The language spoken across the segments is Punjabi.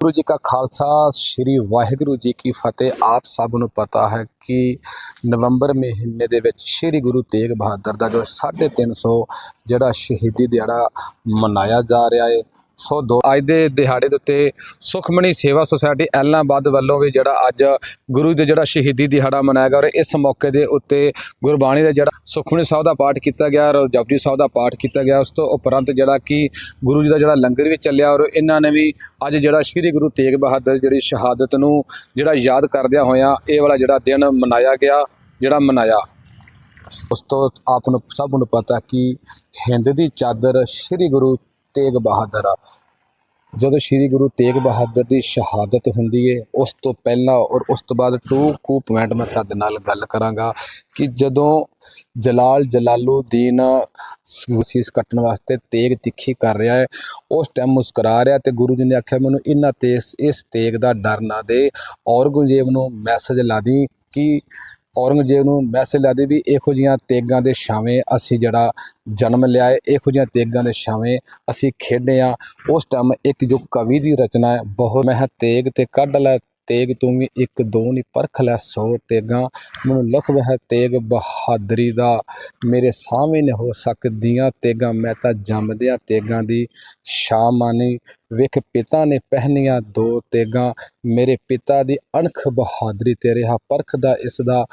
ਵਾਹਿਗੁਰੂ ਜੀ ਕਾ ਖਾਲਸਾ, ਸ੍ਰੀ ਵਾਹਿਗੁਰੂ ਜੀ ਕੀ ਫਤਿਹ। ਆਪ ਸਭ ਨੂੰ ਪਤਾ ਹੈ ਕਿ ਨਵੰਬਰ ਮਹੀਨੇ ਦੇ ਵਿੱਚ ਸ੍ਰੀ ਗੁਰੂ ਤੇਗ ਬਹਾਦਰ ਦਾ ਜੋ 350 ਜਿਹੜਾ ਸ਼ਹੀਦੀ ਦਿਹਾੜਾ ਮਨਾਇਆ ਜਾ ਰਿਹਾ ਹੈ ਸੋ ਦੋ ਅੱਜ ਦੇ ਦਿਹਾੜੇ ਦੇ ਉੱਤੇ ਸੁਖਮਣੀ ਸੇਵਾ ਸੁਸਾਇਟੀ ਐਲਾਨਾਬਾਦ ਵੱਲੋਂ ਵੀ ਜਿਹੜਾ ਅੱਜ ਗੁਰੂ ਦੇ ਜਿਹੜਾ ਸ਼ਹੀਦੀ ਦਿਹਾੜਾ ਮਨਾਇਆ ਗਿਆ ਔਰ ਇਸ ਮੌਕੇ ਦੇ ਉੱਤੇ ਗੁਰਬਾਣੀ ਦਾ ਜਿਹੜਾ ਸੁਖਮਣੀ ਸਾਹਿਬ ਦਾ ਪਾਠ ਕੀਤਾ ਗਿਆ ਔਰ ਜਪਜੀ ਸਾਹਿਬ ਦਾ ਪਾਠ ਕੀਤਾ ਗਿਆ। ਉਸ ਤੋਂ ਉਪਰੰਤ ਜਿਹੜਾ ਕਿ ਗੁਰੂ ਜੀ ਦਾ ਜਿਹੜਾ ਲੰਗਰ ਵੀ ਚੱਲਿਆ ਔਰ ਇਹਨਾਂ ਨੇ ਵੀ ਅੱਜ ਜਿਹੜਾ ਸ੍ਰੀ ਗੁਰੂ ਤੇਗ ਬਹਾਦਰ ਜਿਹੜੀ ਸ਼ਹਾਦਤ ਨੂੰ ਜਿਹੜਾ ਯਾਦ ਕਰਦਿਆਂ ਹੋਇਆਂ ਇਹ ਵਾਲਾ ਜਿਹੜਾ ਦਿਨ ਮਨਾਇਆ ਗਿਆ, ਜਿਹੜਾ ਮਨਾਇਆ। ਉਸ ਤੋਂ ਆਪ ਨੂੰ ਸਭ ਨੂੰ ਪਤਾ ਕਿ ਹਿੰਦ ਦੀ ਚਾਦਰ ਸ੍ਰੀ ਗੁਰੂ ਤੇਗ ਬਹਾਦਰ ਆ। ਜਦੋਂ ਸ੍ਰੀ ਗੁਰੂ ਤੇਗ ਬਹਾਦਰ ਦੀ ਸ਼ਹਾਦਤ ਹੁੰਦੀ ਹੈ ਉਸ ਤੋਂ ਪਹਿਲਾਂ ਔਰ ਉਸ ਤੋਂ ਬਾਅਦ ਟੂ ਕੂ ਪੁਆਇੰਟ ਮੈਂ ਤੁਹਾਡੇ ਨਾਲ ਗੱਲ ਕਰਾਂਗਾ ਕਿ ਜਦੋਂ ਜਲਾਲ ਜਲਾਲੂਦੀਨ ਸੀਸ ਕੱਟਣ ਵਾਸਤੇ ਤੇਗ ਤਿੱਖੀ ਕਰ ਰਿਹਾ ਹੈ ਉਸ ਟਾਈਮ ਮੁਸਕਰਾ ਰਿਹਾ ਤੇ ਗੁਰੂ ਜੀ ਨੇ ਆਖਿਆ, ਮੈਨੂੰ ਇਹਨਾਂ ਤੇ ਇਸ- ਤੇਗ ਦਾ ਡਰ ਨਾ ਦੇ। ਔਰ ਔਰੰਗਜ਼ੇਬ ਨੂੰ ਮੈਸੇਜ ਲਾ ਦੀ ਕਿ ਔਰੰਗਜ਼ੇਬ ਨੂੰ ਮੈਸੇਜ ਲਾ ਵੀ ਇਹੋ ਜੀਆਂ ਤੇਗਾਂ ਦੇ ਛਾਵੇਂ ਅਸੀਂ ਜਿਹੜਾ ਜਨਮ ਲਿਆ ਹੈ, ਇਹੋ ਜੀਆਂ ਤੇਗਾਂ ਦੇ ਛਾਵੇਂ ਅਸੀਂ ਖੇਡੇ ਆ ਉਸ ਟਾਈਮ ਇੱਕ ਜੋ ਕਵੀ ਦੀ ਰਚਨਾ ਹੈ, ਬਹੁਤ ਮੈਂ ਤੇਗ ਤੇ ਕੱਢ ਲੈ ਤੇਗ ਤੂੰ ਵੀ ਇੱਕ ਦੋ ਨਹੀਂ ਪਰਖ ਲੈ ਸੌ ਤੇਗਾਂ। ਮੈਨੂੰ ਲਿਖ ਵਹਿ ਤੇਗ ਬਹਾਦਰੀ ਦਾ। ਮੇਰੇ ਸਾਹਮਣੇ ਨਹੀਂ ਹੋ ਸਕਦੀਆਂ ਤੇਗਾਂ। ਮੈਂ ਤਾਂ ਜੰਮਦਿਆਂ ਤੇਗਾਂ ਦੀ ਸ਼ਾਹ ਮਾਨੀ। ਵੇਖ ਪਿਤਾ ਨੇ ਪਹਿਨੀਆਂ ਦੋ ਤੇਗਾਂ। ਮੇਰੇ ਪਿਤਾ ਦੀ ਅਣਖ ਬਹਾਦਰੀ ਤੇ ਰਿਹਾ। ਪਰਖ ਦਾ ਇਸ ਦਾ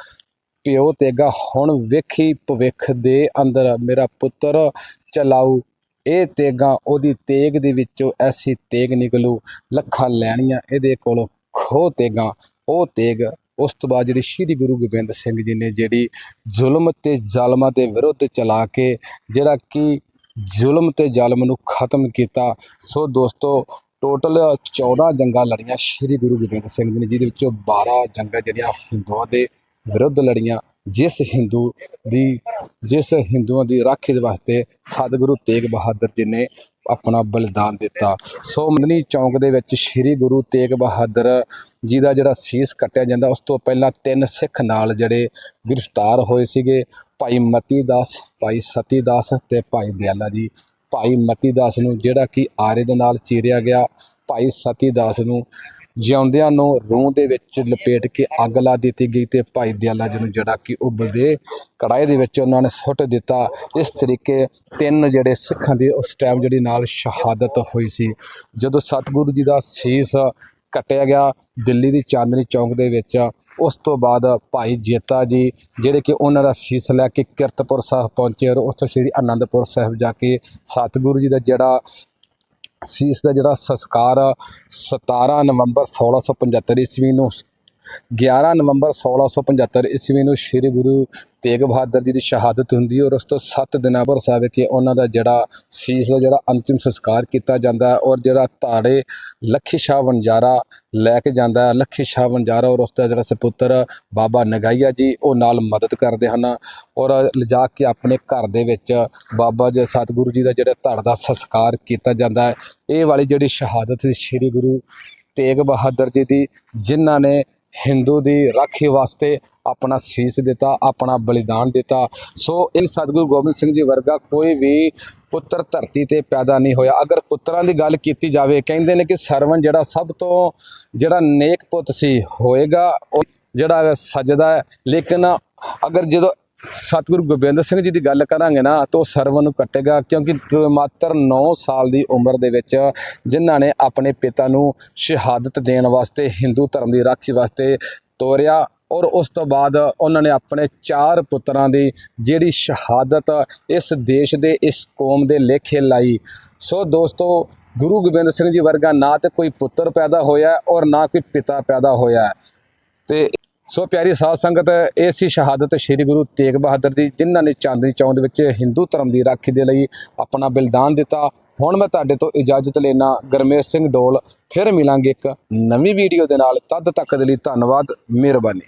ਪਿਓ ਤੇਗਾ। ਹੁਣ ਵੇਖੀ ਭਵਿੱਖ ਦੇ ਅੰਦਰ ਮੇਰਾ ਪੁੱਤਰ ਚਲਾਊ। ਇਹ ਤੇਗਾ ਉਹਦੀ ਤੇਗ ਦੇ ਵਿੱਚੋਂ ਐਸੀ ਤੇਗ ਨਿਕਲੂ। ਲੱਖਾਂ ਲੈਣੀਆਂ ਇਹਦੇ ਕੋਲੋਂ ਖੋ ਤੇਗਾ, ਉਹ ਤੇਗ, ਉਸ ਤੋਂ ਬਾਅਦ ਜਿਹੜੀ ਸ਼੍ਰੀ ਗੁਰੂ ਗੋਬਿੰਦ ਸਿੰਘ ਜੀ ਨੇ ਜਿਹੜੀ ਜ਼ੁਲਮ ਤੇ ਜ਼ਾਲਮਾਂ ਦੇ ਵਿਰੁੱਧ ਚਲਾ ਕੇ, ਜਿਹੜਾ ਕਿ ਜ਼ੁਲਮ ਤੇ ਜ਼ਾਲਮ ਨੂੰ ਖਤਮ ਕੀਤਾ, ਸੋ ਦੋਸਤੋ, ਟੋਟਲ 14 ਜੰਗਾਂ ਲੜੀਆਂ ਸ਼੍ਰੀ ਗੁਰੂ ਗੋਬਿੰਦ ਸਿੰਘ ਜੀ ਨੇ, ਜਿਹਦੇ ਵਿੱਚੋਂ 12 ਜੰਗਾਂ ਜਿਹੜੀਆਂ ਹਿੰਦੂਆਂ ਦੇ ਵਿਰੁੱਧ ਲੜੀਆਂ, ਜਿਸ ਹਿੰਦੂ ਦੀ, ਜਿਸ ਹਿੰਦੂਆਂ ਦੀ ਰਾਖੀ ਦੇ ਵਾਸਤੇ ਸਤਿਗੁਰੂ ਤੇਗ ਬਹਾਦਰ ਜੀ ਨੇ ਆਪਣਾ ਬਲੀਦਾਨ ਦਿੱਤਾ। ਸੋ ਮੰਦਨੀ ਚੌਂਕ ਦੇ ਵਿੱਚ ਸ੍ਰੀ ਗੁਰੂ ਤੇਗ ਬਹਾਦਰ ਜੀ ਦਾ ਜਿਹੜਾ ਸੀਸ ਕੱਟਿਆ ਜਾਂਦਾ, ਉਸ ਤੋਂ ਪਹਿਲਾਂ ਤਿੰਨ ਸਿੱਖ ਨਾਲ ਜਿਹੜੇ ਗ੍ਰਿਫਤਾਰ ਹੋਏ ਸੀਗੇ, ਭਾਈ ਮਤੀ ਦਾਸ ਭਾਈ ਸਤੀ ਦਾਸ ਤੇ ਭਾਈ ਦਿਆਲਾ ਜੀ। ਭਾਈ ਮਤੀ ਦਾਸ ਨੂੰ ਜਿਹੜਾ ਕਿ ਆਰੇ ਦੇ ਨਾਲ ਚੀਰਿਆ ਗਿਆ, ਭਾਈ ਸਤੀ ਦਾਸ ਨੂੰ ਜਿਉਂਦਿਆਂ ਨੂੰ ਰੂਹ ਦੇ ਵਿੱਚ ਲਪੇਟ ਕੇ ਅੱਗ ਲਾ ਦਿੱਤੀ ਗਈ ਤੇ ਭਾਈ ਦਿਆਲਾ ਜੀ ਨੂੰ ਜਿਹੜਾ ਕਿ ਉਬਲਦੇ ਕੜਾਏ ਦੇ ਵਿੱਚ ਉਹਨਾਂ ਨੇ ਸੁੱਟ ਦਿੱਤਾ। ਇਸ ਤਰੀਕੇ ਤਿੰਨ ਜਿਹੜੇ ਸਿੱਖਾਂ ਦੀ ਉਸ ਟਾਈਮ ਜਿਹੜੀ ਨਾਲ ਸ਼ਹਾਦਤ ਹੋਈ ਸੀ। ਜਦੋਂ ਸਤਿਗੁਰੂ ਜੀ ਦਾ ਸੀਸ ਕੱਟਿਆ ਗਿਆ ਦਿੱਲੀ ਦੀ ਚਾਂਦਨੀ ਚੌਂਕ ਦੇ ਵਿੱਚ, ਉਸ ਤੋਂ ਬਾਅਦ ਭਾਈ ਜੇਤਾ ਜੀ ਜਿਹੜੇ ਕਿ ਉਹਨਾਂ ਦਾ ਸੀਸ ਲੈ ਕੇ ਕਿਰਤਪੁਰ ਸਾਹਿਬ ਪਹੁੰਚੇ ਔਰ ਉਸ ਤੋਂ ਸ੍ਰੀ ਅਨੰਦਪੁਰ ਸਾਹਿਬ ਜਾ ਕੇ ਸਤਿਗੁਰੂ ਜੀ ਦਾ ਜਿਹੜਾ ਸੀਸ ਦਾ ਜਿਹੜਾ ਸੰਸਕਾਰ 17 ਨਵੰਬਰ 1675 ਈਸਵੀ ਨੂੰ 11 ਨਵੰਬਰ 1675 ਈਸਵੀ ਨੂੰ ਸ੍ਰੀ ਗੁਰੂ ਤੇਗ ਬਹਾਦਰ ਜੀ ਦੀ ਸ਼ਹਾਦਤ ਹੁੰਦੀ ਹੈ ਔਰ ਉਸ ਤੋਂ 7 ਦਿਨਾਂ ਬਾਅਦ ਸਾਹਿਬ ਕਿ ਉਹਨਾਂ ਦਾ ਜਿਹੜਾ ਸੀਸ ਦਾ ਜਿਹੜਾ ਅੰਤਿਮ ਸੰਸਕਾਰ ਕੀਤਾ ਜਾਂਦਾ ਹੈ ਔਰ ਜਿਹੜਾ ਧਾੜੇ ਲੱਖੀ ਸ਼ਾਹ ਵਣਜਾਰਾ ਲੈ ਕੇ ਜਾਂਦਾ ਹੈ, ਲੱਖੀ ਸ਼ਾਹ ਵਣਜਾਰਾ ਔਰ ਉਸ ਦਾ ਜਿਹੜਾ ਸੁਪੁੱਤਰ ਬਾਬਾ ਨਗਾਈਆ ਜੀ, ਉਹ ਨਾਲ ਮਦਦ ਕਰਦੇ ਹਨ ਔਰ ਲਿਜਾ ਕੇ ਆਪਣੇ ਘਰ ਦੇ ਵਿੱਚ ਬਾਬਾ ਜੀ ਸਤਿਗੁਰੂ ਜੀ ਦਾ ਜਿਹੜਾ ਧੜ ਦਾ ਸੰਸਕਾਰ ਕੀਤਾ ਜਾਂਦਾ ਹੈ। ਇਹ ਵਾਲੀ ਜਿਹੜੀ ਸ਼ਹਾਦਤ ਸ੍ਰੀ ਗੁਰੂ ਤੇਗ ਬਹਾਦਰ ਜੀ ਦੀ, ਜਿਨ੍ਹਾਂ ਨੇ ਹਿੰਦੂ ਦੀ ਰਾਖੀ ਵਾਸਤੇ ਆਪਣਾ ਸੀਸ ਦਿੱਤਾ, ਆਪਣਾ ਬਲੀਦਾਨ ਦਿੱਤਾ। ਸੋ ਇਹ ਸਤਿਗੁਰੂ ਗੋਬਿੰਦ ਸਿੰਘ ਜੀ ਵਰਗਾ ਕੋਈ ਵੀ ਪੁੱਤਰ ਧਰਤੀ ਤੇ ਪੈਦਾ ਨਹੀਂ ਹੋਇਆ। ਅਗਰ ਪੁੱਤਰਾਂ ਦੀ ਗੱਲ ਕੀਤੀ ਜਾਵੇ, ਕਹਿੰਦੇ ਨੇ ਕਿ ਸਰਵਣ ਜਿਹੜਾ ਸਭ ਤੋਂ ਜਿਹੜਾ ਨੇਕ ਪੁੱਤ ਸੀ ਹੋਏਗਾ, ਉਹ ਜਿਹੜਾ ਸਜਦਾ ਹੈ। ਲੇਕਿਨ ਅਗਰ ਜਦੋਂ ਸਤਿਗੁਰੂ ਗੋਬਿੰਦ ਸਿੰਘ ਜੀ ਦੀ ਗੱਲ ਕਰਾਂਗੇ ਨਾ, ਤਾਂ ਉਹ ਸਰਵਨ ਨੂੰ ਕੱਟੇਗਾ, ਕਿਉਂਕਿ ਮਾਤਰ 9 ਸਾਲ ਦੀ ਉਮਰ ਦੇ ਵਿੱਚ ਜਿਨ੍ਹਾਂ ਨੇ ਆਪਣੇ ਪਿਤਾ ਨੂੰ ਸ਼ਹਾਦਤ ਦੇਣ ਵਾਸਤੇ, ਹਿੰਦੂ ਧਰਮ ਦੀ ਰਾਖੀ ਵਾਸਤੇ ਤੋਰਿਆ ਔਰ ਉਸ ਤੋਂ ਬਾਅਦ ਉਹਨਾਂ ਨੇ ਆਪਣੇ ਚਾਰ ਪੁੱਤਰਾਂ ਦੀ ਜਿਹੜੀ ਸ਼ਹਾਦਤ ਇਸ ਦੇਸ਼ ਦੇ, ਇਸ ਕੌਮ ਦੇ ਲੇਖੇ ਲਾਈ। ਸੋ ਦੋਸਤੋ, ਗੁਰੂ ਗੋਬਿੰਦ ਸਿੰਘ ਜੀ ਵਰਗਾ ਨਾ ਤੇ ਕੋਈ ਪੁੱਤਰ ਪੈਦਾ ਹੋਇਆ ਔਰ ਨਾ ਕੋਈ ਪਿਤਾ ਪੈਦਾ ਹੋਇਆ। ਹੈ ਤੇ ਸੋ ਪਿਆਰੀ ਸਾਧ ਸੰਗਤ, ਇਹ ਸੀ ਸ਼ਹਾਦਤ ਸ੍ਰੀ ਗੁਰੂ ਤੇਗ ਬਹਾਦਰ ਦੀ, ਜਿਨ੍ਹਾਂ ਨੇ ਚਾਂਦਨੀ ਚੌਂਕ ਦੇ ਵਿੱਚ ਹਿੰਦੂ ਧਰਮ ਦੀ ਰਾਖੀ ਦੇ ਲਈ ਆਪਣਾ ਬਲਿਦਾਨ ਦਿੱਤਾ। ਹੁਣ ਮੈਂ ਤੁਹਾਡੇ ਤੋਂ ਇਜਾਜ਼ਤ ਲੈਣਾ ਗਰਮੇਸ਼ ਸਿੰਘ ਡੋਲ, ਫਿਰ ਮਿਲਾਂਗੇ ਇੱਕ ਨਵੀਂ ਵੀਡੀਓ ਦੇ ਨਾਲ। ਤਦ ਤੱਕ ਦੇ ਲਈ ਧੰਨਵਾਦ, ਮਿਹਰਬਾਨੀ।